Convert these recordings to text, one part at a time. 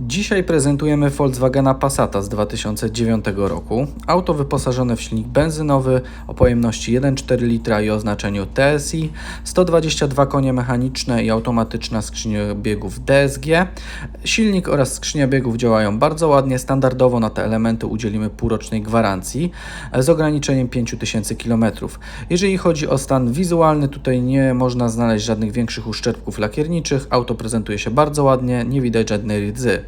Dzisiaj prezentujemy Volkswagena Passata z 2009 roku. Auto wyposażone w silnik benzynowy o pojemności 1,4 litra i oznaczeniu TSI, 122 konie mechaniczne i automatyczna skrzynia biegów DSG. Silnik oraz skrzynia biegów działają bardzo ładnie. Standardowo na te elementy udzielimy półrocznej gwarancji z ograniczeniem 5000 km. Jeżeli chodzi o stan wizualny, tutaj nie można znaleźć żadnych większych uszczerbków lakierniczych. Auto prezentuje się bardzo ładnie, nie widać żadnej rdzy.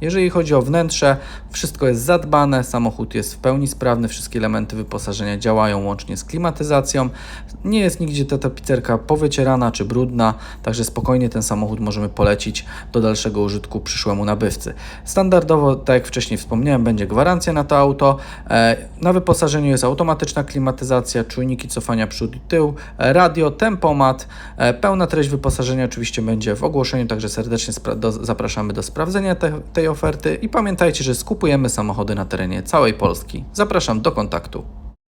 Jeżeli chodzi o wnętrze, wszystko jest zadbane, samochód jest w pełni sprawny, wszystkie elementy wyposażenia działają łącznie z klimatyzacją. Nie jest nigdzie ta tapicerka powycierana czy brudna, także spokojnie ten samochód możemy polecić do dalszego użytku przyszłemu nabywcy. Standardowo, tak jak wcześniej wspomniałem, będzie gwarancja na to auto. E, Na wyposażeniu jest automatyczna klimatyzacja, czujniki cofania przód i tył, e, radio, tempomat. E, Pełna treść wyposażenia oczywiście będzie w ogłoszeniu, także serdecznie zapraszamy do sprawdzenia te, tej oferty i pamiętajcie, że skupujemy samochody na terenie całej Polski. Zapraszam do kontaktu.